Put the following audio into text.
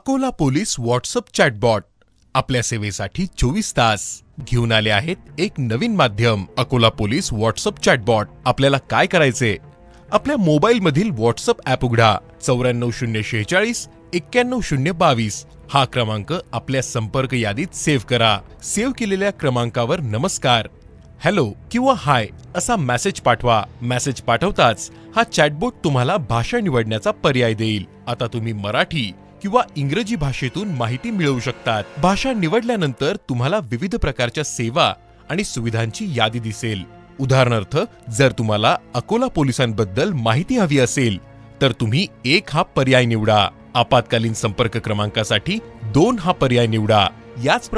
Akola police WhatsApp chatbot आपल्या सेवेसाठी चोवीस तास घेऊन आले आहेत एक नवीन माध्यम अकोला पोलीस व्हॉट्सअप चॅटबॉट. आपल्याला काय करायचे आपल्या मोबाईल मधील व्हॉट्सअप ऍप उघडा. चौऱ्याण्णव शून्य शेहेचाळीस एक्क्याण्णव शून्य बावीस. हा क्रमांक आपल्या संपर्क यादीत सेव्ह करा. सेव्ह केलेल्या क्रमांकावर नमस्कार. हॅलो किंवा हाय असा मेसेज पाठवा. मेसेज पाठवताच हा चॅटबोट तुम्हाला भाषा निवडण्याचा पर्याय देईल. आता तुम्ही मराठी किंवा इंग्रजी भाषेतून माहिती मिळवू शकतात. भाषा निवडल्यानंतर तुम्हाला विविध प्रकारच्या सेवा आणि सुविधांची यादी दिसेल. उदाहरणार्थ जर तुम्हाला अकोला पोलिसांबद्दल माहिती हवी असेल तर तुम्ही एक हा पर्याय निवडा. आपत्कालीन संपर्क क्रमांकासाठी दोन हा पर्याय निवडा. याच